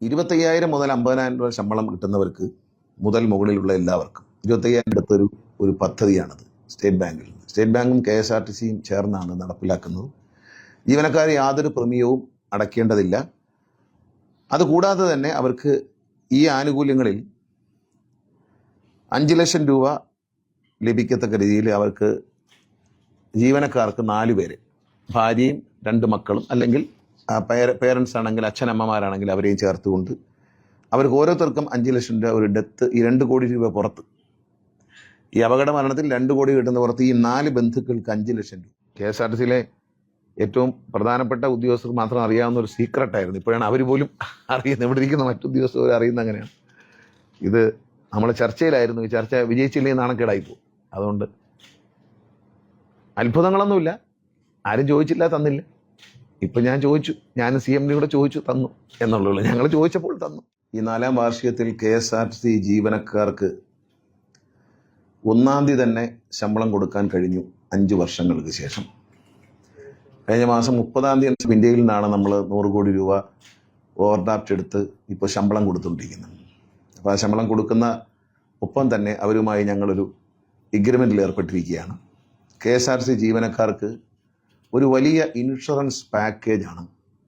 ഇരുപത്തയ്യായിരം മുതൽ അമ്പതിനായിരം രൂപ ശമ്പളം കിട്ടുന്നവർക്ക് മുതൽ മുകളിലുള്ള എല്ലാവർക്കും. ഇരുപത്തയ്യായിരം അടുത്തൊരു ഒരു പദ്ധതിയാണത് സ്റ്റേറ്റ് ബാങ്കിൽ നിന്ന് സ്റ്റേറ്റ് ബാങ്കും കെ എസ് ആർ ടി സിയും ചേർന്നാണ് നടപ്പിലാക്കുന്നത്. ജീവനക്കാർ യാതൊരു പ്രീമിയവും അടയ്ക്കേണ്ടതില്ല അതുകൂടാതെ തന്നെ അവർക്ക് ഈ ആനുകൂല്യങ്ങളിൽ അഞ്ച് ലക്ഷം രൂപ ലഭിക്കത്തക്ക രീതിയിൽ അവർക്ക് ജീവനക്കാർക്ക് നാല് പേര് ഭാര്യയും രണ്ട് മക്കളും അല്ലെങ്കിൽ പേരൻസ് ആണെങ്കിൽ അച്ഛനമ്മമാരാണെങ്കിൽ അവരെയും ചേർത്തുകൊണ്ട് അവർക്ക് ഓരോരുത്തർക്കും അഞ്ച് ലക്ഷം രൂപ ഒരു ഡെത്ത് ഈ രണ്ട് കോടി രൂപ പുറത്ത്. ഈ അപകട മരണത്തിൽ രണ്ട് കോടി കിട്ടുന്ന പുറത്ത് ഈ നാല് ബന്ധുക്കൾക്ക് അഞ്ച് ലക്ഷം രൂപ. കെ എസ് ആർ ടി സിയിലെ ഏറ്റവും പ്രധാനപ്പെട്ട ഉദ്യോഗസ്ഥർക്ക് മാത്രം അറിയാവുന്ന ഒരു സീക്രട്ടായിരുന്നു ഇപ്പോഴാണ് അവർ പോലും അറിയുന്നത്. ഇവിടെ ഇരിക്കുന്ന മറ്റു ഉദ്യോഗസ്ഥർ അറിയുന്ന അങ്ങനെയാണ്. ഇത് നമ്മൾ ചർച്ചയിലായിരുന്നു. ഈ ചർച്ച നാണക്കേടായി പോകും അതുകൊണ്ട് അത്ഭുതങ്ങളൊന്നുമില്ല. ആരും ചോദിച്ചില്ല തന്നില്ല. ഇപ്പം ഞാൻ ചോദിച്ചു ഞാൻ സി എം കൂടെ ചോദിച്ചു തന്നു എന്നുള്ളൂ ഞങ്ങൾ ചോദിച്ചപ്പോൾ തന്നു. ഈ നാലാം വാർഷികത്തിൽ കെ എസ് ആർ സി ജീവനക്കാർക്ക് ഒന്നാം തീയതി തന്നെ ശമ്പളം കൊടുക്കാൻ കഴിഞ്ഞു അഞ്ച് വർഷങ്ങൾക്ക് ശേഷം. കഴിഞ്ഞ മാസം മുപ്പതാം തീയതി ഇന്ത്യയിൽ നിന്നാണ് നമ്മൾ നൂറ് കോടി രൂപ ഓവർഡ്രാഫ്റ്റ് എടുത്ത് ഇപ്പോൾ ശമ്പളം കൊടുത്തുകൊണ്ടിരിക്കുന്നത്. അപ്പോൾ ആ ശമ്പളം കൊടുക്കുന്ന ഒപ്പം തന്നെ അവരുമായി ഞങ്ങളൊരു എഗ്രിമെന്റിൽ ഏർപ്പെട്ടിരിക്കുകയാണ്. കെ എസ് ആർ സി ജീവനക്കാർക്ക് ഒരു വലിയ ഇൻഷുറൻസ് പാക്കേജാണ്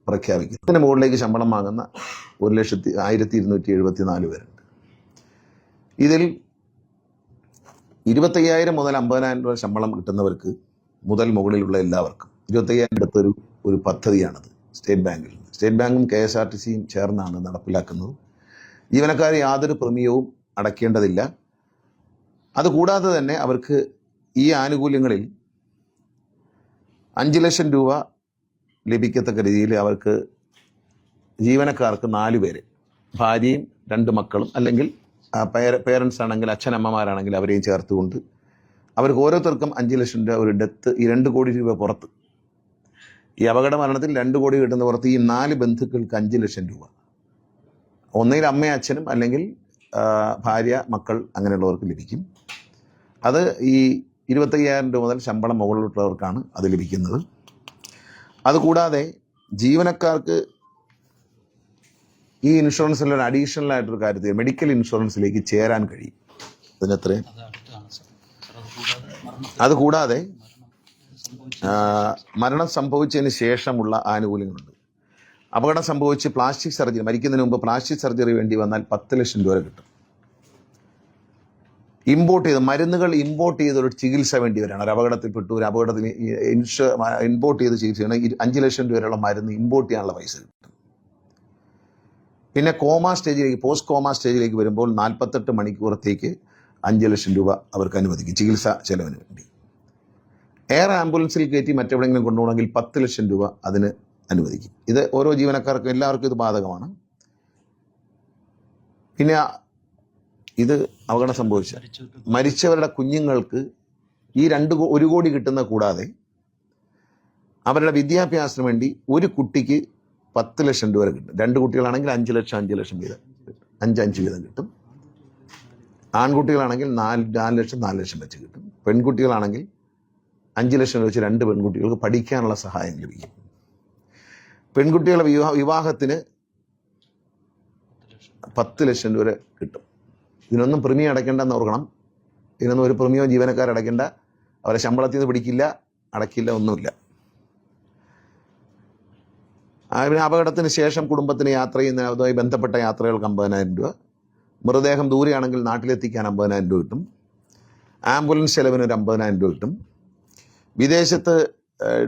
പ്രഖ്യാപിക്കുന്നത്. ഇതിന് മുകളിലേക്ക് ശമ്പളം വാങ്ങുന്ന ഒരു ലക്ഷത്തി ആയിരത്തി ഇരുന്നൂറ്റി എഴുപത്തി നാല് പേരുണ്ട്. ഇതിൽ ഇരുപത്തയ്യായിരം മുതൽ അമ്പതിനായിരം രൂപ ശമ്പളം കിട്ടുന്നവർക്ക് മുതൽ മുകളിലുള്ള എല്ലാവർക്കും ഇരുപത്തയ്യായിരം അടുത്തൊരു ഒരു പദ്ധതിയാണത് സ്റ്റേറ്റ് ബാങ്കിൽ നിന്ന്. സ്റ്റേറ്റ് ബാങ്കും കെ എസ് ആർ ടി സിയും ചേർന്നാണ് നടപ്പിലാക്കുന്നത്. ജീവനക്കാർ യാതൊരു പ്രീമിയവും അടയ്ക്കേണ്ടതില്ല. അതുകൂടാതെ തന്നെ അവർക്ക് ഈ ആനുകൂല്യങ്ങളിൽ അഞ്ച് ലക്ഷം രൂപ ലഭിക്കത്തക്ക രീതിയിൽ അവർക്ക് ജീവനക്കാർക്ക് നാല് പേര്. ഭാര്യയും രണ്ട് മക്കളും അല്ലെങ്കിൽ പേരൻസ് ആണെങ്കിൽ അച്ഛനമ്മമാരാണെങ്കിൽ അവരെയും ചേർത്തുകൊണ്ട് അവർക്ക് ഓരോരുത്തർക്കും അഞ്ച് ലക്ഷം രൂപ ഒരു ഡെത്ത് ഈ രണ്ട് കോടി രൂപ പുറത്ത്. ഈ അപകട മരണത്തിൽ രണ്ട് കോടി കിട്ടുന്ന പുറത്ത് ഈ നാല് ബന്ധുക്കൾക്ക് അഞ്ച് ലക്ഷം രൂപ. ഒന്നുകിൽ അമ്മയും അച്ഛനും അല്ലെങ്കിൽ ഭാര്യ മക്കൾ അങ്ങനെയുള്ളവർക്ക് ലഭിക്കും. അത് ഈ ഇരുപത്തയ്യായിരം രൂപ മുതൽ ശമ്പളം മുകളിലുള്ളവർക്കാണ് അത് ലഭിക്കുന്നത്. അതുകൂടാതെ ജീവനക്കാർക്ക് ഈ ഇൻഷുറൻസിൽ ഒരു അഡീഷണൽ ആയിട്ടൊരു കാര്യത്തിൽ മെഡിക്കൽ ഇൻഷുറൻസിലേക്ക് ചേരാൻ കഴിയും. അതിനത്ര അതുകൂടാതെ മരണം സംഭവിച്ചതിന് ശേഷമുള്ള ആനുകൂല്യങ്ങളുണ്ട്. അപകടം സംഭവിച്ച് പ്ലാസ്റ്റിക് സർജറി മരിക്കുന്നതിന് മുമ്പ് പ്ലാസ്റ്റിക് സർജറി വേണ്ടി വന്നാൽ പത്ത് ലക്ഷം രൂപ കിട്ടും. ഇമ്പോർട്ട് ചെയ്ത് മരുന്നുകൾ ഇമ്പോർട്ട് ചെയ്ത് ഒരു ചികിത്സ വേണ്ടി വരികയാണ്. ഒരു അപകടത്തിൽപ്പെട്ടു ഒരു അപകടത്തിൽ ഇൻഷു ഇമ്പോർട്ട് ചെയ്ത് ചികിത്സയാണ് അഞ്ച് ലക്ഷം രൂപ വരെയുള്ള മരുന്ന് ഇമ്പോർട്ട് ചെയ്യാനുള്ള പൈസ കിട്ടും. പിന്നെ കോമ സ്റ്റേജിലേക്ക് പോസ്റ്റ് കോമ സ്റ്റേജിലേക്ക് വരുമ്പോൾ നാൽപ്പത്തെട്ട് മണിക്കൂറത്തേക്ക് അഞ്ച് ലക്ഷം രൂപ അവർക്ക് അനുവദിക്കും ചികിത്സ ചെലവിന് വേണ്ടി. എയർ ആംബുലൻസിൽ കയറ്റി മറ്റെവിടെയെങ്കിലും കൊണ്ടുപോകണമെങ്കിൽ പത്ത് ലക്ഷം രൂപ അതിന് അനുവദിക്കും. ഇത് ഓരോ ജീവനക്കാർക്കും എല്ലാവർക്കും ഇത് ബാധകമാണ്. പിന്നെ ഇത് അപകടം സംഭവിച്ച. മരിച്ചവരുടെ കുഞ്ഞുങ്ങൾക്ക് ഈ രണ്ട് ഒരു കോടി കിട്ടുന്ന കൂടാതെ അവരുടെ വിദ്യാഭ്യാസത്തിന് വേണ്ടി ഒരു കുട്ടിക്ക് പത്ത് ലക്ഷം രൂപ വരെ കിട്ടും. രണ്ട് കുട്ടികളാണെങ്കിൽ അഞ്ച് ലക്ഷം അഞ്ച് ലക്ഷം വീതം. അഞ്ച് അഞ്ച് വീതം കിട്ടും. ആൺകുട്ടികളാണെങ്കിൽ നാല് നാല് ലക്ഷം നാല് ലക്ഷം വെച്ച് കിട്ടും. പെൺകുട്ടികളാണെങ്കിൽ അഞ്ച് ലക്ഷം വെച്ച് രണ്ട് പെൺകുട്ടികൾക്ക് പഠിക്കാനുള്ള സഹായം ലഭിക്കും. പെൺകുട്ടികളുടെ വിവാഹ വിവാഹത്തിന് പത്ത് ലക്ഷം രൂപ കിട്ടും. ഇതിനൊന്നും പ്രീമിയം അടയ്ക്കേണ്ടെന്ന് ഓർക്കണം. ഇതിനൊന്നും ഒരു പ്രീമിയോ ജീവനക്കാർ അടയ്ക്കേണ്ട. അവരെ ശമ്പളത്തിൽ നിന്ന് പിടിക്കില്ല അടയ്ക്കില്ല ഒന്നുമില്ല. പിന്നെ അപകടത്തിന് ശേഷം കുടുംബത്തിന് യാത്ര ചെയ്യുന്ന അതുമായി ബന്ധപ്പെട്ട യാത്രകൾക്ക് അമ്പതിനായിരം രൂപ. മൃതദേഹം ദൂരെയാണെങ്കിൽ നാട്ടിലെത്തിക്കാൻ അമ്പതിനായിരം രൂപ കിട്ടും. ആംബുലൻസ് ചെലവിന് ഒരു അമ്പതിനായിരം രൂപ കിട്ടും. വിദേശത്ത്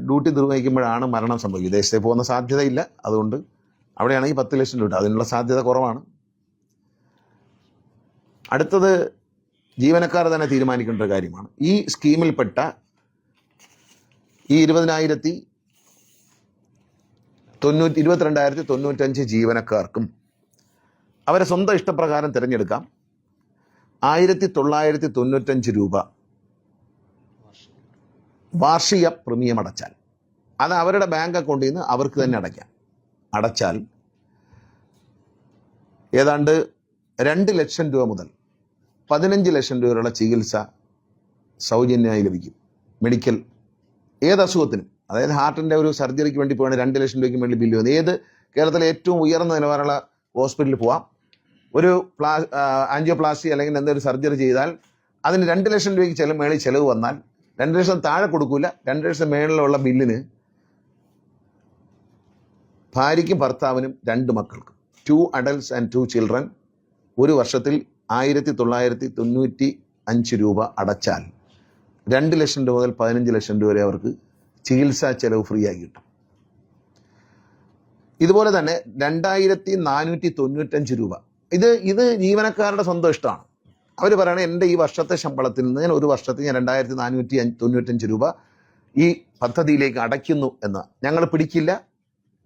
ഡ്യൂട്ടി നിർവഹിക്കുമ്പോഴാണ് മരണം സംഭവിക്കുക. വിദേശത്തേക്ക് പോകുന്ന സാധ്യതയില്ല. അതുകൊണ്ട് അവിടെയാണെങ്കിൽ പത്ത് ലക്ഷം രൂപ അതിനുള്ള സാധ്യത കുറവാണ്. അടുത്തത് ജീവനക്കാർ തന്നെ തീരുമാനിക്കേണ്ട ഒരു കാര്യമാണ്. ഈ സ്കീമിൽപ്പെട്ട ഈ ഇരുപതിനായിരത്തി തൊണ്ണൂറ്റി ഇരുപത്തിരണ്ടായിരത്തി തൊണ്ണൂറ്റഞ്ച് ജീവനക്കാർക്കും അവരെ സ്വന്തം ഇഷ്ടപ്രകാരം തിരഞ്ഞെടുക്കാം. ആയിരത്തി തൊള്ളായിരത്തി തൊണ്ണൂറ്റഞ്ച് രൂപ വാർഷിക പ്രീമിയം അടച്ചാൽ. അത് അവരുടെ ബാങ്ക് അക്കൗണ്ടിൽ നിന്ന് അവർക്ക് തന്നെ അടയ്ക്കാം. അടച്ചാൽ ഏതാണ്ട് രണ്ട് ലക്ഷം രൂപ മുതൽ പതിനഞ്ച് ലക്ഷം രൂപയുള്ള ചികിത്സ സൗജന്യമായി ലഭിക്കും. മെഡിക്കൽ ഏത് അസുഖത്തിനും. അതായത് ഹാർട്ടിന്റെ ഒരു സർജറിക്ക് വേണ്ടി പോകണമെങ്കിൽ രണ്ട് ലക്ഷം രൂപയ്ക്ക് വേണ്ടി ബില്ല് വന്നു. ഏത് കേരളത്തിലെ ഏറ്റവും ഉയർന്ന നിലവാരമുള്ള ഹോസ്പിറ്റലിൽ പോവാം. ഒരു പ്ലാ ആൻജിയോപ്ലാസ്റ്റി അല്ലെങ്കിൽ എന്തൊരു സർജറി ചെയ്താൽ അതിന് രണ്ട് ലക്ഷം രൂപയ്ക്ക് ചില മേളിൽ ചിലവ് വന്നാൽ രണ്ട് ലക്ഷം താഴെ കൊടുക്കൂല. രണ്ട് ലക്ഷം മേളിലുള്ള ബില്ലിന് ഭാര്യയ്ക്കും ഭർത്താവിനും രണ്ട് മക്കൾക്കും. Two adults and two children ഒരു വർഷത്തിൽ ആയിരത്തി തൊള്ളായിരത്തി തൊണ്ണൂറ്റി അഞ്ച് രൂപ അടച്ചാൽ രണ്ട് ലക്ഷം രൂപ മുതൽ പതിനഞ്ച് ലക്ഷം രൂപ വരെ അവർക്ക് ചികിത്സാ ചെലവ് ഫ്രീ ആയി കിട്ടും. ഇതുപോലെ തന്നെ രണ്ടായിരത്തി നാനൂറ്റി തൊണ്ണൂറ്റഞ്ച് രൂപ. ഇത് ഇത് ജീവനക്കാരുടെ സ്വന്തം ഇഷ്ടമാണ്. അവർ പറയണേ എന്റെ ഈ വർഷത്തെ ശമ്പളത്തിൽ നിന്ന് ഞാൻ ഒരു വർഷത്തിൽ ഞാൻ രണ്ടായിരത്തി നാനൂറ്റി തൊണ്ണൂറ്റഞ്ച് രൂപ ഈ പദ്ധതിയിലേക്ക് അടയ്ക്കുന്നു എന്ന്. ഞങ്ങൾ പിടിക്കില്ല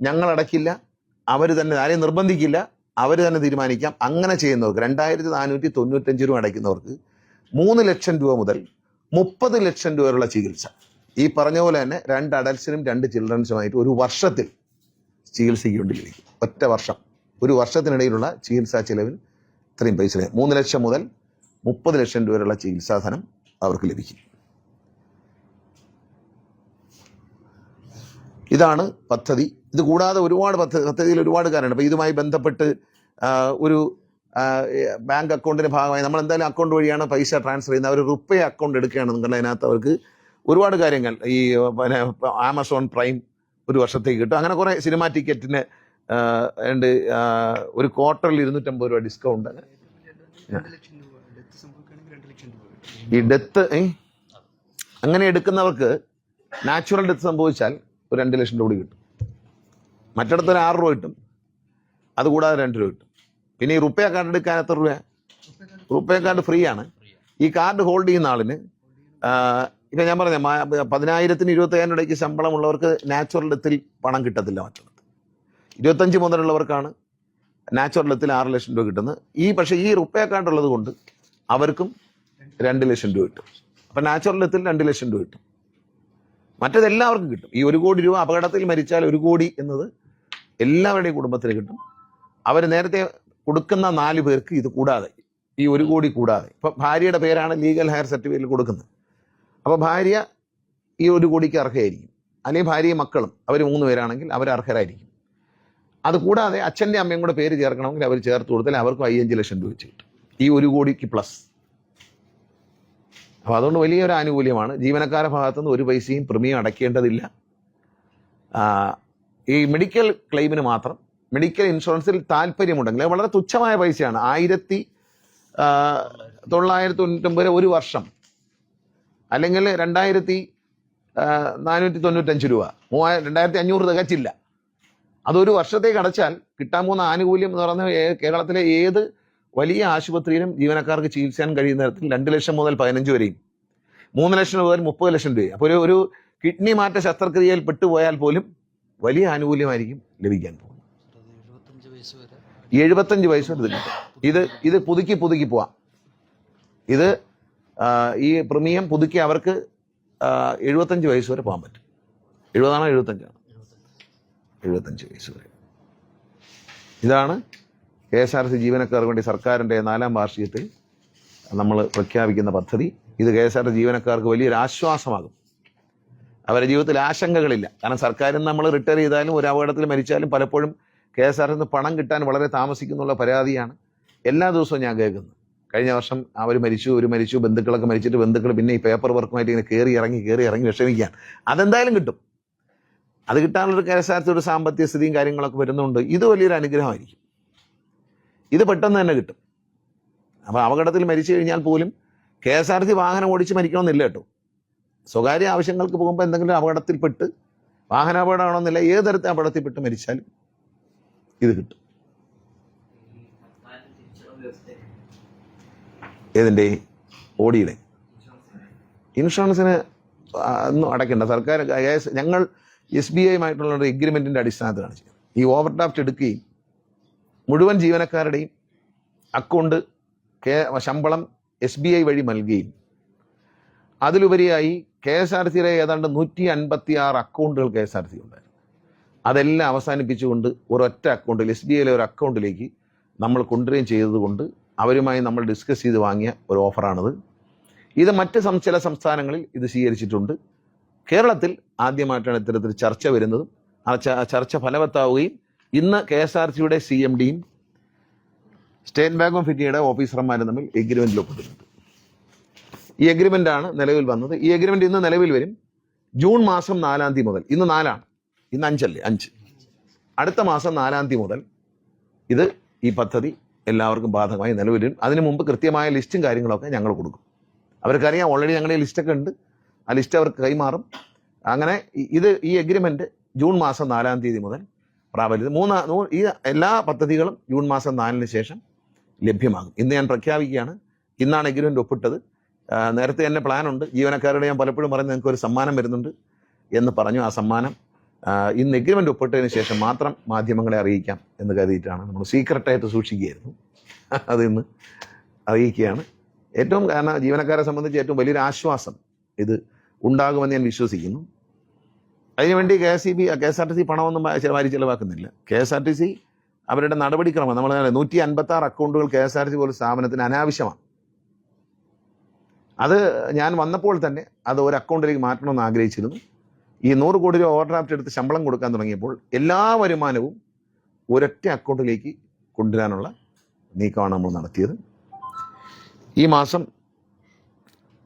ഞങ്ങൾ അടയ്ക്കില്ല അവർ തന്നെ ആരെയും നിർബന്ധിക്കില്ല അവർ തന്നെ തീരുമാനിക്കാം. അങ്ങനെ ചെയ്യുന്നവർക്ക് രണ്ടായിരത്തി നാനൂറ്റി തൊണ്ണൂറ്റഞ്ച് രൂപ അടയ്ക്കുന്നവർക്ക് മൂന്ന് ലക്ഷം രൂപ മുതൽ മുപ്പത് ലക്ഷം രൂപ വരെയുള്ള ചികിത്സ. ഈ പറഞ്ഞ പോലെ തന്നെ രണ്ട് അഡൽസിനും രണ്ട് ചിൽഡ്രൻസുമായിട്ട് ഒരു വർഷത്തിൽ ചികിത്സിക്കൊണ്ടിരിക്കും ഒറ്റ വർഷം. ഒരു വർഷത്തിനിടയിലുള്ള ചികിത്സാ ചിലവിൽ ഇത്രയും പൈസ. മൂന്ന് ലക്ഷം മുതൽ മുപ്പത് ലക്ഷം രൂപ വരെയുള്ള ചികിത്സാധനം അവർക്ക് ലഭിക്കും. ഇതാണ് പദ്ധതി. ഇത് കൂടാതെ ഒരുപാട് പദ്ധതി പദ്ധതിയിൽ ഒരുപാട് കാര്യമുണ്ട് അപ്പോൾ ഇതുമായി ബന്ധപ്പെട്ട് ഒരു ബാങ്ക് അക്കൗണ്ടിന്റെ ഭാഗമായി നമ്മൾ എന്തായാലും അക്കൗണ്ട് വഴിയാണ് പൈസ ട്രാൻസ്ഫർ ചെയ്യുന്നത്. അവർ റുപ്പേ അക്കൗണ്ട് എടുക്കുകയാണ് നിങ്ങളുടെ അതിനകത്ത് അവർക്ക് ഒരുപാട് കാര്യങ്ങൾ. ഈ പിന്നെ ആമസോൺ പ്രൈം ഒരു വർഷത്തേക്ക് കിട്ടും. അങ്ങനെ കുറേ സിനിമ ടിക്കറ്റിന് ഉണ്ട്. ഒരു ക്വാർട്ടറിൽ ഇരുന്നൂറ്റമ്പത് രൂപ ഡിസ്കൗണ്ട്. ഈ ഡെത്ത് അങ്ങനെ എടുക്കുന്നവർക്ക് നാച്ചുറൽ ഡെത്ത് സംഭവിച്ചാൽ ഒരു രണ്ട് ലക്ഷം രൂപ കൂടി കിട്ടും. മറ്റിടത്ത് ഒരു ആറ് രൂപ കിട്ടും. അതുകൂടാതെ രണ്ട് രൂപ കിട്ടും. പിന്നെ ഈ റുപ്പേ കാർഡ് എടുക്കാൻ എത്ര രൂപ റുപ്പേ കാർഡ് ഫ്രീ ആണ്. ഈ കാർഡ് ഹോൾഡ് ചെയ്യുന്ന ആളിന് ഇപ്പം ഇപ്പൊ ഞാൻ പറഞ്ഞ പതിനായിരത്തിന് ഇരുപത്തയ്യായിരം ഇടയ്ക്ക് ശമ്പളമുള്ളവർക്ക് നാച്ചുറൽ ഡെത്തിൽ പണം കിട്ടത്തില്ല മറ്റുള്ളത് ഇരുപത്തഞ്ച് മുതലുള്ളവർക്കാണ് നാച്ചുറൽ ഡെത്തിൽ ആറ് ലക്ഷം രൂപ കിട്ടുന്നത്. ഈ പക്ഷേ ഈ റുപ്പേ കാർഡ് ഉള്ളത് കൊണ്ട് അവർക്കും രണ്ട് ലക്ഷം രൂപ കിട്ടും. അപ്പം നാച്ചുറൽ ഡെത്തിൽ രണ്ട് ലക്ഷം രൂപ കിട്ടും. മറ്റത് എല്ലാവർക്കും കിട്ടും. ഈ ഒരു കോടി രൂപ അപകടത്തിൽ മരിച്ചാൽ ഒരു കോടി എന്നത് എല്ലാവരുടെയും കുടുംബത്തിന് കിട്ടും. അവർ നേരത്തെ കൊടുക്കുന്ന നാല് പേർക്ക് ഇത് കൂടാതെ ഈ ഒരു കോടി കൂടാതെ. ഇപ്പം ഭാര്യയുടെ പേരാണ് ലീഗൽ ഹയർ സർട്ടിഫിക്കറ്റിൽ കൊടുക്കുന്നത്. അപ്പോൾ ഭാര്യ ഈ ഒരു കോടിക്ക് അർഹയായിരിക്കും. അല്ലെങ്കിൽ ഭാര്യയും മക്കളും അവർ മൂന്ന് പേരാണെങ്കിൽ അവർ അർഹരായിരിക്കും. അതുകൂടാതെ അച്ഛന്റെ അമ്മയും കൂടെ പേര് ചേർക്കണമെങ്കിൽ അവർ ചേർത്ത് കൊടുത്താൽ അവർക്കും അയ്യഞ്ച് ലക്ഷം രൂപ വെച്ച് കിട്ടും. ഈ ഒരു കോടിക്ക് പ്ലസ് അപ്പോൾ അതുകൊണ്ട് വലിയൊരു ആനുകൂല്യമാണ്. ജീവനക്കാരുടെ ഭാഗത്തുനിന്ന് ഒരു പൈസയും പ്രീമിയം അടയ്ക്കേണ്ടതില്ല. ഈ മെഡിക്കൽ ക്ലെയിമിന് മാത്രം. മെഡിക്കൽ ഇൻഷുറൻസിൽ താല്പര്യമുണ്ടെങ്കിൽ വളരെ തുച്ഛമായ പൈസയാണ്. ആയിരത്തി തൊള്ളായിരത്തി തൊണ്ണൂറ്റൊമ്പത് ഒരു വർഷം. അല്ലെങ്കിൽ രണ്ടായിരത്തി നാനൂറ്റി തൊണ്ണൂറ്റഞ്ച് രൂപ. മൂവായിരം രണ്ടായിരത്തി അഞ്ഞൂറ് തികച്ചില്ല. അതൊരു വർഷത്തേക്ക് അടച്ചാൽ കിട്ടാൻ പോകുന്ന ആനുകൂല്യം എന്ന് പറയുന്നത് കേരളത്തിലെ ഏത് വലിയ ആശുപത്രിയിലും ജീവനക്കാർക്ക് ചികിത്സിക്കാൻ കഴിയുന്ന തരത്തിൽ രണ്ട് ലക്ഷം മുതൽ പതിനഞ്ച് വരെയും. മൂന്ന് ലക്ഷം മുതൽ മുപ്പത് ലക്ഷം രൂപയും. അപ്പോൾ ഒരു ഒരു കിഡ്നി മാറ്റ ശസ്ത്രക്രിയയിൽ പെട്ടുപോയാൽ പോലും വലിയ ആനുകൂല്യമായിരിക്കും ലഭിക്കാൻ പോകുന്നത്. എഴുപത്തഞ്ച് വയസ്സ് വരെ ഇത് ഇത് ഇത് പുതുക്കി പുതുക്കി പോവാം. ഇത് ഈ പ്രീമിയം പുതുക്കി അവർക്ക് എഴുപത്തഞ്ച് വയസ്സ് വരെ പോകാൻ പറ്റും. എഴുപതാണോ എഴുപത്തഞ്ചാണോ? എഴുപത്തഞ്ച് വയസ്സ് വരെ. ഇതാണ് കെ എസ് ആർ സി ജീവനക്കാർക്ക് വേണ്ടി സർക്കാരിന്റെ നാലാം വാർഷികത്തിൽ നമ്മൾ പ്രഖ്യാപിക്കുന്ന പദ്ധതി. ഇത് കെ എസ് ആർ ജീവനക്കാർക്ക് വലിയൊരു ആശ്വാസമാകും. അവരുടെ ജീവിതത്തിൽ ആശങ്കകളില്ല. കാരണം സർക്കാരിൽ നമ്മൾ റിട്ടയർ ചെയ്താലും ഒരു അപകടത്തിൽ മരിച്ചാലും പലപ്പോഴും കെ എസ് ആർ നിന്ന് പണം കിട്ടാൻ വളരെ താമസിക്കുന്നുള്ള പരാതിയാണ് എല്ലാ ദിവസവും ഞാൻ കേൾക്കുന്നത്. കഴിഞ്ഞ വർഷം അവർ മരിച്ചു ഒരു മരിച്ചു ബന്ധുക്കളൊക്കെ മരിച്ചിട്ട് ബന്ധുക്കൾ പിന്നെ ഈ പേപ്പർ വർക്കുമായിട്ട് ഇങ്ങനെ കയറി ഇറങ്ങി കയറി ഇറങ്ങി വിഷമിക്കാൻ അതെന്തായാലും കിട്ടും. അത് കിട്ടാനുള്ളൊരു കെ എസ് ആർ ഒരു സാമ്പത്തിക സ്ഥിതിയും കാര്യങ്ങളൊക്കെ വരുന്നുണ്ട്. ഇത് വലിയൊരു അനുഗ്രഹമായിരിക്കും. ഇത് പെട്ടെന്ന് തന്നെ കിട്ടും. അപ്പോൾ അപകടത്തിൽ മരിച്ചു കഴിഞ്ഞാൽ പോലും കെ എസ് ആർ ടി വാഹനം ഓടിച്ച് മരിക്കണമെന്നില്ല കേട്ടോ. സ്വകാര്യ ആവശ്യങ്ങൾക്ക് പോകുമ്പോൾ എന്തെങ്കിലും അപകടത്തിൽപ്പെട്ട് വാഹനാപകടമാണെന്നില്ല ഏത് തരത്തിൽ അപകടത്തിൽപ്പെട്ട് മരിച്ചാലും ഇത് കിട്ടും. ഏതിന്റെ? ഓടിയുടെ. ഇൻഷുറൻസിന് ഒന്നും അടയ്ക്കേണ്ട. സർക്കാർ ഞങ്ങൾ എസ് ബി ഐയുമായിട്ടുള്ള ഒരു എഗ്രിമെന്റിന്റെ അടിസ്ഥാനത്തിലാണ് ചെയ്യുന്നത്. ഈ ഓവർ ഡ്രാഫ്റ്റ് എടുക്കുകയും മുഴുവൻ ജീവനക്കാരുടെയും അക്കൗണ്ട് കേ ശമ്പളം എസ് ബി ഐ വഴി നൽകുകയും അതിലുപരിയായി കെ എസ് ആർ സിയിലെ ഏതാണ്ട് നൂറ്റി അൻപത്തി ആറ് അക്കൗണ്ടുകൾ കെ എസ് ആർ സി ഉണ്ടായിരുന്നു അതെല്ലാം അവസാനിപ്പിച്ചുകൊണ്ട് ഒരൊറ്റ അക്കൗണ്ടിൽ എസ് ബി ഐയിലെ ഒരു അക്കൗണ്ടിലേക്ക് നമ്മൾ കൊണ്ടുവരികയും ചെയ്തതുകൊണ്ട് അവരുമായി നമ്മൾ ഡിസ്കസ് ചെയ്ത് വാങ്ങിയ ഒരു ഓഫറാണിത് ഇത് മറ്റ് ചില സംസ്ഥാനങ്ങളിൽ ഇത് സ്വീകരിച്ചിട്ടുണ്ട്. കേരളത്തിൽ ആദ്യമായിട്ടാണ് ഇത്തരത്തിൽ ചർച്ച വരുന്നതും ആ ചർച്ച ഫലവത്താവുകയും ഇന്ന് കെ എസ് ആർ സിയുടെ സി എം ഡിയും സ്റ്റേറ്റ് ബാങ്ക് ഓഫ് ഇന്ത്യയുടെ ഓഫീസർമാരും തമ്മിൽ എഗ്രിമെന്റിൽ ഒപ്പിട്ടിട്ടുണ്ട്. ഈ എഗ്രിമെന്റ് ആണ് നിലവിൽ വന്നത്. ഈ എഗ്രിമെന്റ് ഇന്ന് നിലവിൽ വരും ജൂൺ മാസം നാലാം തീയതി മുതൽ. ഇന്ന് നാലാണ്. ഇന്ന് അഞ്ചല്ലേ? അഞ്ച്. അടുത്ത മാസം നാലാം തീയതി മുതൽ ഇത് ഈ പദ്ധതി എല്ലാവർക്കും ബാധകമായി നിലവിൽ അതിനു മുമ്പ് കൃത്യമായ ലിസ്റ്റും കാര്യങ്ങളൊക്കെ ഞങ്ങൾ കൊടുക്കും. അവർക്കറിയാം ഓൾറെഡി ഞങ്ങളുടെ ലിസ്റ്റൊക്കെ ഉണ്ട്. ആ ലിസ്റ്റ് അവർക്ക് കൈമാറും. അങ്ങനെ ഇത് ഈ എഗ്രിമെന്റ് ജൂൺ മാസം നാലാം തീയതി മുതൽ പ്രാബല്യത്തിൽ മൂന്ന് ഈ എല്ലാ പദ്ധതികളും ജൂൺ മാസം നാലിന് ശേഷം ലഭ്യമാകും. ഇന്ന് ഞാൻ പ്രഖ്യാപിക്കുകയാണ് ഇന്നാണ് എഗ്രിമെന്റ് ഒപ്പിട്ടത്. നേരത്തെ തന്നെ പ്ലാനുണ്ട്. ജീവനക്കാരുടെ ഞാൻ പലപ്പോഴും പറയുന്നത് നിങ്ങൾക്ക് ഒരു സമ്മാനം വരുന്നുണ്ട് എന്ന് പറഞ്ഞു. ആ സമ്മാനം ഇന്ന് എഗ്രിമെന്റ് ഒപ്പിട്ടതിന് ശേഷം മാത്രം മാധ്യമങ്ങളെ അറിയിക്കാം എന്ന് കരുതിയിട്ടാണ് നമ്മൾ സീക്രട്ടായിട്ട് സൂക്ഷിക്കുകയായിരുന്നു. അത് ഇന്ന് അറിയിക്കുകയാണ്. ഏറ്റവും കാരണം ജീവനക്കാരെ സംബന്ധിച്ച് ഏറ്റവും വലിയൊരു ആശ്വാസം ഇത് ഉണ്ടാകുമെന്ന് ഞാൻ വിശ്വസിക്കുന്നു. അതിനുവേണ്ടി K S E B K S R T C പണമൊന്നും വാരി ചിലവാക്കുന്നില്ല. K S R T C അവരുടെ നടപടിക്രമം നമ്മൾ നൂറ്റി അൻപത്തി ആറ് അക്കൗണ്ടുകൾ K S R T C പോലെ സ്ഥാപനത്തിന് അനാവശ്യമാണ്. അത് ഞാൻ വന്നപ്പോൾ തന്നെ അത് ഒരു അക്കൗണ്ടിലേക്ക് മാറ്റണമെന്ന് ആഗ്രഹിച്ചിരുന്നു. ഈ നൂറ് കോടി രൂപ ഓവർ ഡ്രാഫ്റ്റ് എടുത്ത് ശമ്പളം കൊടുക്കാൻ തുടങ്ങിയപ്പോൾ എല്ലാ വരുമാനവും ഒരൊറ്റ അക്കൗണ്ടിലേക്ക് കൊണ്ടുവരാനുള്ള നീക്കമാണ് നമ്മൾ നടത്തിയത്. ഈ മാസം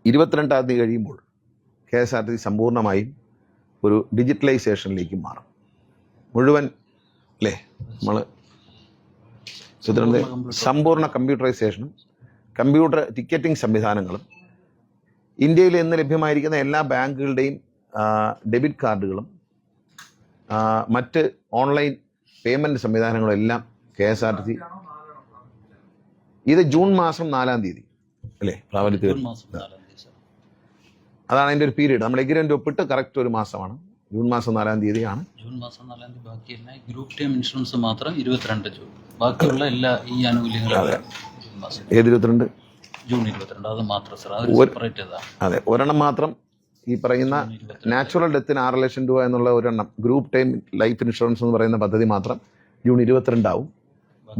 ഇരുപത്തിരണ്ടാം തീയതി കഴിയുമ്പോൾ K S R T C സമ്പൂർണമായും ഒരു ഡിജിറ്റലൈസേഷനിലേക്ക് മാറും. മുഴുവൻ അല്ലേ നമ്മൾ സമ്പൂർണ കമ്പ്യൂട്ടറൈസേഷനും കമ്പ്യൂട്ടർ ടിക്കറ്റിംഗ് സംവിധാനങ്ങളും ഇന്ത്യയിൽ ഇന്ന് ലഭ്യമായിരിക്കുന്ന എല്ലാ ബാങ്കുകളുടെയും ഡെബിറ്റ് കാർഡുകളും മറ്റ് ഓൺലൈൻ പേയ്മെന്റ് സംവിധാനങ്ങളും എല്ലാം K S R T C ഇത് ജൂൺ മാസം നാലാം തീയതി അല്ലേ? പ്രാബല്യത്തിൽ ജൂൺ വരും. മാസം നാലാം തീയതി സാർ അതാണ് അതിന്റെ ഒരു പീരീഡ് നമ്മൾ എഗ്രിമെന്റ് ഒപ്പിട്ട് കറക്റ്റ് ഒരു മാസമാണ്. ജൂൺ മാസം നാലാം തീയതിയാണ്. ജൂൺ മാസം നാലാം തീയതി ബാക്കിയെല്ലാം ഗ്രൂപ്പ് ടൈം ഇൻഷുറൻസ് മാത്രം ഇരുപത്തിരണ്ട് ജൂൺ. ബാക്കിയുള്ള എല്ലാ ഈ ആനുകൂല്യങ്ങളും ഏത് ഇരുപത്തിരണ്ട്? ജൂൺ ഇരുപത്തിരണ്ട്. അത് മാത്രം സാർ അത് സെപ്പറേറ്റ് അതെ. ഒരെണ്ണം മാത്രം ഈ പറയുന്ന നാച്ചുറൽ ഡെത്തിന് ആറ് ലക്ഷം രൂപ എന്നുള്ള ഒരെണ്ണം ഗ്രൂപ്പ് ടൈം ലൈഫ് ഇൻഷുറൻസ് എന്ന് പറയുന്ന പദ്ധതി മാത്രം ജൂൺ ഇരുപത്തിരണ്ടാവും.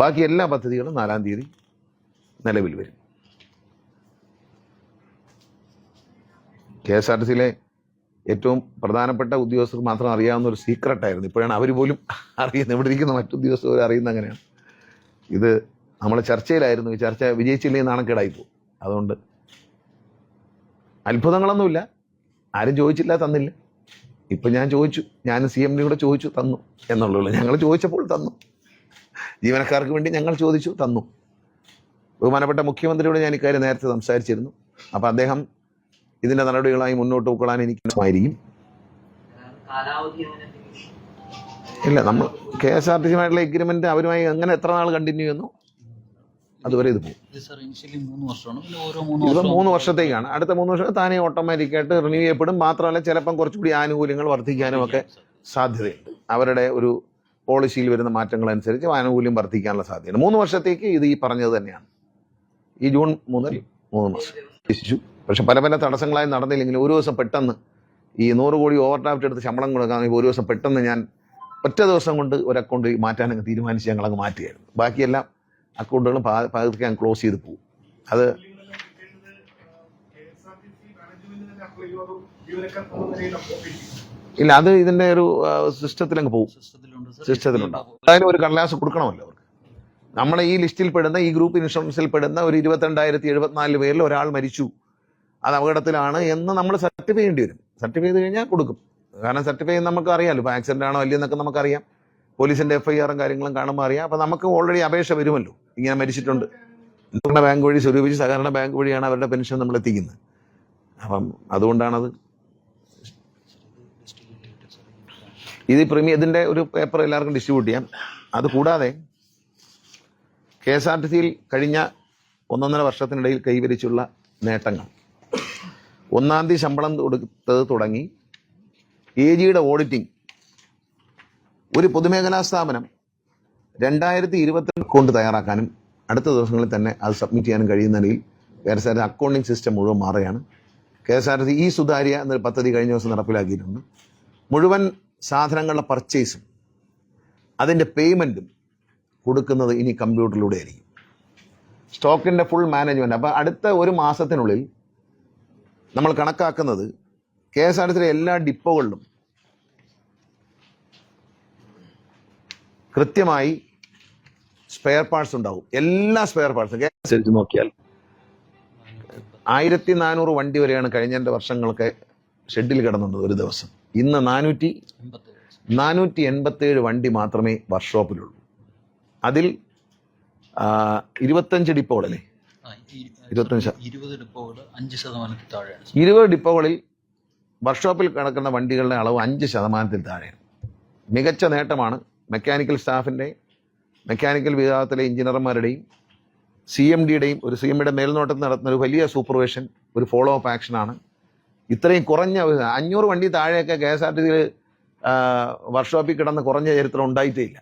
ബാക്കി എല്ലാ പദ്ധതികളും നാലാം തീയതി നിലവിൽ വരും. കെ എസ് ആർ ടി സിയിലെ ഏറ്റവും പ്രധാനപ്പെട്ട ഉദ്യോഗസ്ഥർക്ക് മാത്രം അറിയാവുന്ന ഒരു സീക്രട്ടായിരുന്നു. ഇപ്പോഴാണ് അവർ പോലും അറിയുന്നത്. ഇവിടെ ഇരിക്കുന്ന മറ്റു ഉദ്യോഗസ്ഥർ അറിയുന്ന അങ്ങനെയാണ്. ഇത് നമ്മൾ ചർച്ചയിലായിരുന്നു. ഈ ചർച്ച വിജയിച്ചില്ലെങ്കിൽ നാണക്കേടായി പോകും അതുകൊണ്ട് അത്ഭുതങ്ങളൊന്നുമില്ല. ആരും ചോദിച്ചില്ല തന്നില്ല. ഇപ്പൊ ഞാൻ ചോദിച്ചു. ഞാൻ സി എം ഡി കൂടെ ചോദിച്ചു തന്നു എന്നുള്ളൂ. ഞങ്ങൾ ചോദിച്ചപ്പോൾ തന്നു. ജീവനക്കാർക്ക് വേണ്ടി ഞങ്ങൾ ചോദിച്ചു തന്നു. ബഹുമാനപ്പെട്ട മുഖ്യമന്ത്രിയോട് ഞാൻ ഇക്കാര്യം നേരത്തെ സംസാരിച്ചിരുന്നു. അപ്പൊ അദ്ദേഹം ഇതിന്റെ നടപടികളായി മുന്നോട്ട് പോകാൻ എനിക്ക് ഇല്ല നമ്മൾ കെ എസ് ആർ ടി സിയുമായിട്ടുള്ള എഗ്രിമെന്റ് അവരുമായി അങ്ങനെ എത്ര നാൾ കണ്ടിന്യൂ ചെയ്യുന്നു? അതുവരെ ഇത് പോകും ഇത് സാർ ഇനിഷ്യലി മൂന്ന് വർഷത്തേക്കാണ്. അടുത്ത മൂന്ന് വർഷം താനേ ഓട്ടോമാറ്റിക്കായിട്ട് റിന്യൂ ചെയ്യപ്പെടും. മാത്രമല്ല ചിലപ്പം കുറച്ചുകൂടി ആനുകൂല്യങ്ങൾ വർദ്ധിക്കാനും ഒക്കെ സാധ്യതയുണ്ട്. അവരുടെ ഒരു പോളിസിയിൽ വരുന്ന മാറ്റങ്ങൾ അനുസരിച്ച് ആനുകൂല്യം വർദ്ധിക്കാനുള്ള സാധ്യതയുണ്ട്. മൂന്ന് വർഷത്തേക്ക് ഇത് ഈ പറഞ്ഞത് തന്നെയാണ്. ഈ ജൂൺ മുതൽ മൂന്ന് മാസം. പക്ഷെ പല പല തടസ്സങ്ങളായി നടന്നില്ലെങ്കിൽ ഒരു ദിവസം പെട്ടെന്ന് ഈ നൂറ് കോടി ഓവർ ഡ്രാഫ്റ്റ് എടുത്ത് ശമ്പളം കൊടുക്കാൻ ഒരു ദിവസം പെട്ടെന്ന് ഞാൻ ഒറ്റ ദിവസം കൊണ്ട് ഒരു അക്കൗണ്ട് മാറ്റാനങ്ങ് തീരുമാനിച്ച് ഞങ്ങൾ അങ്ങ് മാറ്റുകയായിരുന്നു ബാക്കിയെല്ലാം അക്കൗണ്ടുകളും പകുതി ഞാൻ ക്ലോസ് ചെയ്ത് പോകും അത് ഇല്ല അത് ഇതിന്റെ ഒരു സിസ്റ്റത്തിൽ അങ്ങ് പോകും സിസ്റ്റത്തിലുണ്ടാവും. അതായത് ഒരു കടലാസ് കൊടുക്കണമല്ലോ അവർക്ക്. നമ്മളെ ഈ ലിസ്റ്റിൽ പെടുന്ന ഈ ഗ്രൂപ്പ് ഇൻഷുറൻസിൽ പെടുന്ന ഒരു ഇരുപത്തിരണ്ടായിരത്തി എഴുപത്തിനാല് പേരിൽ ഒരാൾ മരിച്ചു. അത് അപകടത്തിലാണ് എന്ന് നമ്മൾ സർട്ടിഫൈ ചെയ്യേണ്ടി വരും. സർട്ടിഫൈ ചെയ്ത് കഴിഞ്ഞാൽ കൊടുക്കും. കാരണം സർട്ടിഫൈ നമുക്ക് അറിയാമല്ലോ ഇപ്പോൾ ആക്സിഡന്റ് ആണോ അല്ലയെന്നൊക്കെ നമുക്കറിയാം. പോലീസിന്റെ എഫ് ഐ ആറും കാര്യങ്ങളും കാണുമ്പോൾ അറിയാം. അപ്പോൾ നമുക്ക് ഓൾറെഡി അപേക്ഷ വരുമല്ലോ. ഇങ്ങനെ മരിച്ചിട്ടുണ്ട്. നമ്മുടെ ബാങ്ക് വഴി സ്വരൂപിച്ച് സഹകരണ ബാങ്ക് വഴിയാണ് അവരുടെ പെൻഷൻ നമ്മൾ എത്തിക്കുന്നത്. അപ്പം അതുകൊണ്ടാണത്. ഇത് പ്രീമിയം ഇതിന്റെ ഒരു പേപ്പർ എല്ലാവർക്കും ഡിസ്ട്രിബ്യൂട്ട് ചെയ്യാം. അത് കൂടാതെ കെ എസ് ആർ ടി സിയിൽ കഴിഞ്ഞ ഒന്നൊന്നര വർഷത്തിനിടയിൽ കൈവരിച്ചുള്ള നേട്ടങ്ങൾ. ഒന്നാം തീയതി ശമ്പളം കൊടുത്തത് തുടങ്ങി എ ജിയുടെ ഓഡിറ്റിംഗ്. ഒരു പൊതുമേഖലാ സ്ഥാപനം രണ്ടായിരത്തി ഇരുപത്തി അക്കൗണ്ട് തയ്യാറാക്കാനും അടുത്ത ദിവസങ്ങളിൽ തന്നെ അത് സബ്മിറ്റ് ചെയ്യാനും കഴിയുന്ന നിലയിൽ K S R T accounting system മുഴുവൻ മാറുകയാണ്. കെ എസ് ആർ ടി സുതാര്യ എന്നൊരു പദ്ധതി കഴിഞ്ഞ ദിവസം നടപ്പിലാക്കിയിട്ടുണ്ട്. മുഴുവൻ സാധനങ്ങളുടെ പർച്ചേസും അതിന്റെ പേയ്മെന്റും കൊടുക്കുന്നത് ഇനി കമ്പ്യൂട്ടറിലൂടെ ആയിരിക്കും. സ്റ്റോക്കിന്റെ ഫുൾ മാനേജ്മെന്റ് അപ്പോൾ അടുത്ത ഒരു മാസത്തിനുള്ളിൽ നമ്മൾ കണക്കാക്കുന്നത് കെ എസ് ആർ ടി സിയിലെ എല്ലാ ഡിപ്പോകളിലും കൃത്യമായി സ്പെയർ പാർട്സ് ഉണ്ടാവും. എല്ലാ സ്പെയർ പാർട്സും അനുസരിച്ച് നോക്കിയാൽ. ആയിരത്തി നാനൂറ് വണ്ടി വരെയാണ് കഴിഞ്ഞ രണ്ട് വർഷങ്ങളൊക്കെ ഷെഡിൽ കിടന്നുള്ളത് ഒരു ദിവസം. ഇന്ന് നാനൂറ്റി നാനൂറ്റി എൺപത്തേഴ് വണ്ടി മാത്രമേ വർക്ക്ഷോപ്പിലുള്ളൂ അതിൽ ഇരുപത്തഞ്ച് ഡിപ്പോകളല്ലേ? ഇരുപത്തഞ്ച് ഇരുപത് ഡിപ്പോകൾ അഞ്ച് ശതമാനത്തിൽ താഴെയാണ്. ഇരുപത് ഡിപ്പോകളിൽ വർക്ക്ഷോപ്പിൽ കിടക്കുന്ന വണ്ടികളുടെ അളവ് അഞ്ച് ശതമാനത്തിൽ താഴെയാണ്. മികച്ച നേട്ടമാണ് മെക്കാനിക്കൽ സ്റ്റാഫിന്റെ മെക്കാനിക്കൽ വിഭാഗത്തിലെ എഞ്ചിനീയർമാരുടെയും സി എം ഡിയുടെയും ഒരു സി എം ഡിയുടെ മേൽനോട്ടത്തിൽ നടത്തുന്ന ഒരു വലിയ സൂപ്പർവേഷൻ ഒരു ഫോളോ അപ്പ് ആക്ഷനാണ് ഇത്രയും കുറഞ്ഞ അഞ്ഞൂറ് വണ്ടി താഴെയൊക്കെ കെ എസ് ആർ ടി സിയിൽ വർക്ക്ഷോപ്പിൽ കിടന്ന് കുറഞ്ഞ ചരിത്രം ഉണ്ടായിട്ടേ ഇല്ല.